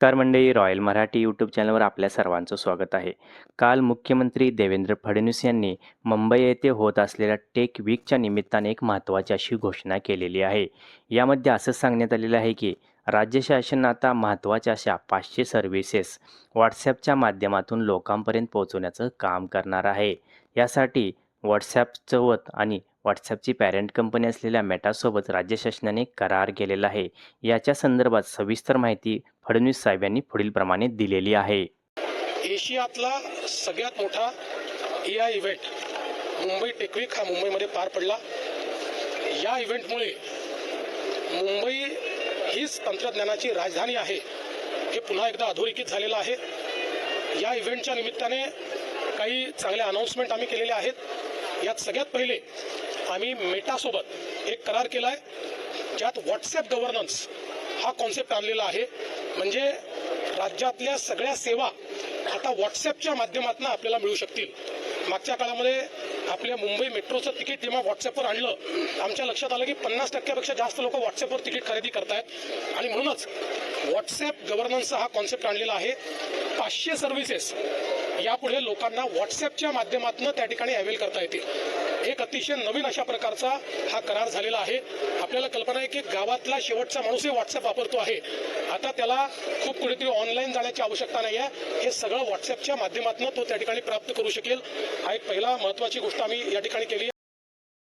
नमस्कार मंडळी. Royal Marathi YouTube चॅनलवर आपल्या सर्वांचं स्वागत आहे. काल मुख्यमंत्री देवेंद्र फडणवीस यांनी मुंबई येथे होत असलेल्या टेक वीकच्या निमित्ताने एक महत्त्वाची अशी घोषणा केलेली आहे. यामध्ये असं सांगण्यात आलेलं आहे की राज्य शासन आता महत्त्वाच्या अशा पाचशे सर्व्हिसेस व्हॉट्सॲपच्या माध्यमातून लोकांपर्यंत पोहोचवण्याचं काम करणार आहे. यासाठी व्हॉट्सॲपसोबत आणि व्हॉट्सॲपची पॅरेंट कंपनी असलेल्या मेटासोबत राज्य शासनाने करार केलेला आहे. याच्या संदर्भात सविस्तर माहिती फडणवीस साहेब यांनी पुढील प्रमाणे दिलेली आहे. एशियातला सगळ्यात मोठा A I event Mumbai tech week हा मुंबईमध्ये पार पडला. या इव्हेंटमुळे मुंबई हीच तंत्रज्ञानाची राजधानी आहे. हे पुन्हा एकदा अधोरेखित झालेलं आहे. या इव्हेंटच्या निमित्ताने काही चांगले अनाऊन्समेंट आम्ही केलेले आहेत. यात सगळ्यात पहिले आम्ही मेटासोबत एक करार केला आहे ज्यात व्हॉट्सॲप गव्हर्नन्स हा कॉन्सेप्ट आणलेला आहे. म्हणजे राज्यातल्या सगळ्या सेवा आता व्हॉट्सॲपच्या माध्यमातून आपल्याला मिळू शकतील. मागच्या काळामध्ये आपल्या मुंबई मेट्रोचं तिकीट जेव्हा व्हॉट्सअपवर आणलं आमच्या लक्षात आलं की पन्नास टक्क्यापेक्षा जास्त लोक व्हॉट्सअपवर तिकीट खरेदी करतायत. आणि म्हणूनच व्हॉट्सॲप गव्हर्नन्सचा हा कॉन्सेप्ट आणलेला आहे. पाचशे सर्व्हिसेस यापुढे लोकांना व्हॉट्सॲपच्या माध्यमातून त्या ठिकाणी अवेल करता येतील. एक अतिशय नवीन अशा प्रकारचा हा करार झालेला आहे. आपल्याला कल्पना आहे की गावातला शेवटचा माणूसही व्हॉट्सअप वापरतो आहे. आता त्याला खूप कुठेतरी ऑनलाईन जाण्याची आवश्यकता नाही आहे हे सगळं व्हॉट्सअपच्या माध्यमातून तो त्या ठिकाणी प्राप्त करू शकेल. हा एक पहिला महत्वाची गोष्ट आम्ही या ठिकाणी केली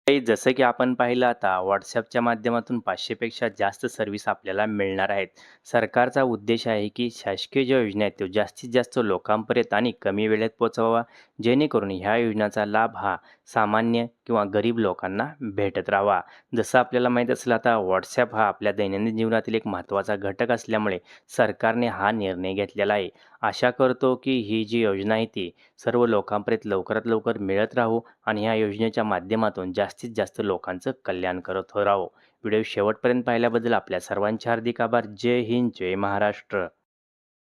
जसं की आपण पाहिलं आता व्हॉट्सॲपच्या माध्यमातून पाचशेपेक्षा जास्त सर्व्हिस आपल्याला मिळणार आहेत. सरकारचा उद्देश आहे की शासकीय ज्या योजना आहेत त्या जास्तीत जास्त लोकांपर्यंत आणि कमी वेळेत पोचावा जेणेकरून ह्या योजनाचा लाभ हा सामान्य किंवा गरीब लोकांना भेटत राहावा. जसं आपल्याला माहीत असलं आता व्हॉट्सॲप हा आपल्या दैनंदिन जीवनातील एक महत्त्वाचा घटक असल्यामुळे सरकारने हा निर्णय घेतलेला आहे. आशा करतो की ही जी योजना आहे ती सर्व लोकांपर्यंत लवकरात लवकर मिळत राहू आणि ह्या योजनेच्या माध्यमातून जास्तीत जास्त लोकांचं कल्याण करत राहू. व्हिडिओ शेवटपर्यंत पाहिल्याबद्दल आपल्या सर्वांचे हार्दिक आभार. जय हिंद जय महाराष्ट्र.